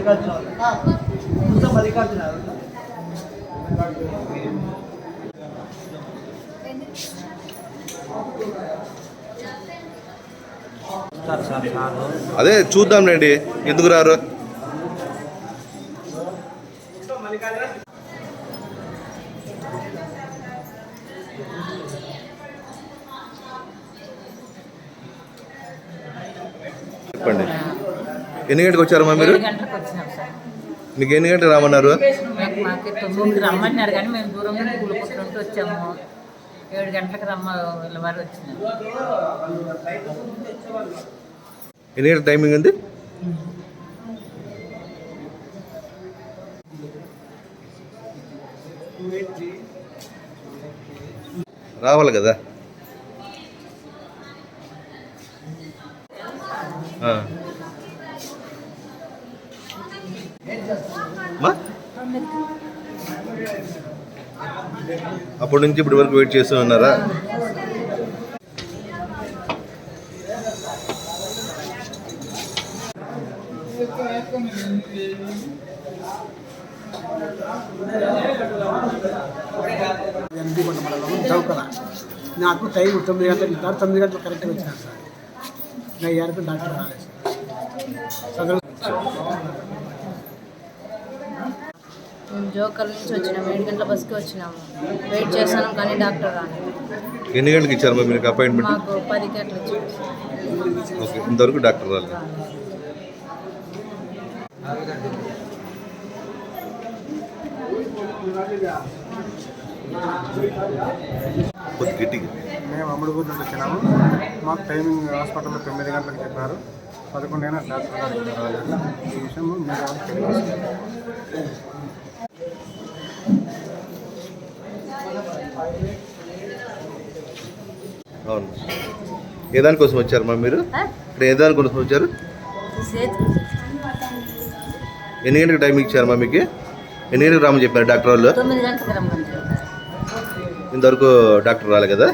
మల్లికార్జున మొత్తం మల్లికార్జున అదే చూద్దాం రండి. ఎందుకు రారు? చెప్పండి. ఎన్ని గంటలకు వచ్చారమ్మా మీరు? గంటలకు వచ్చినాం సార్. మీకు ఎన్ని గంటలకు మాకు తొమ్మిదికి రమ్మన్నారు కానీ మేము దూరం నుండి కూలుకుంటుంటూ వచ్చాము. ఏడు గంటలకు రమ్మ వీళ్ళ వారు వచ్చినాం ఎన్ని గంటల టైమింగ్ ఉంది రావాలి కదా? అప్పటి నుంచి ఇప్పటి వరకు వెయిట్ చేస్తూ ఉన్నారా? ఎనిమిదికొండ మండలం చౌకల నాకు టైం తొమ్మిది గంటలకు ఇస్తారు తొమ్మిది గంటలు కరెక్ట్గా వచ్చినాను సార్. నా అయ్యారికి డాక్టర్ రాలేదు సార్. చదువు మేము జోకర్ నుంచి వచ్చినాము ఏడు గంటల బస్కి వచ్చినాము. వెయిట్ చేస్తున్నాం కానీ డాక్టర్ రాలేదు. ఎన్ని గంటలకు ఇచ్చారమ్మా మీకు అపాయింట్మెంట్ మాకు పది గంటలు ఇచ్చారు. ఓకే ఇంతవరకు డాక్టర్ రాలేదు. కొద్ది గట్టిగా మేము అమ్మడిగూరు నుండి వచ్చినాము. మాకు టైమింగ్ హాస్పిటల్లో తొమ్మిది గంటలకు చెప్పారు. పదకొండు అయినా డాక్టర్ గారు ఇంకా రాలేదు ఈ విషయం మీరు అవును. ఏ దానికోసం వచ్చారమ్మా మీరు ఇక్కడ ఏ దానికోసం వచ్చారు? ఎన్ని గంటలకు టైం ఇచ్చారమ్మా మీకు? ఎన్ని గంటలకు రామని చెప్పారు డాక్టర్ వాళ్ళు? ఇంతవరకు డాక్టర్ రాలే కదా?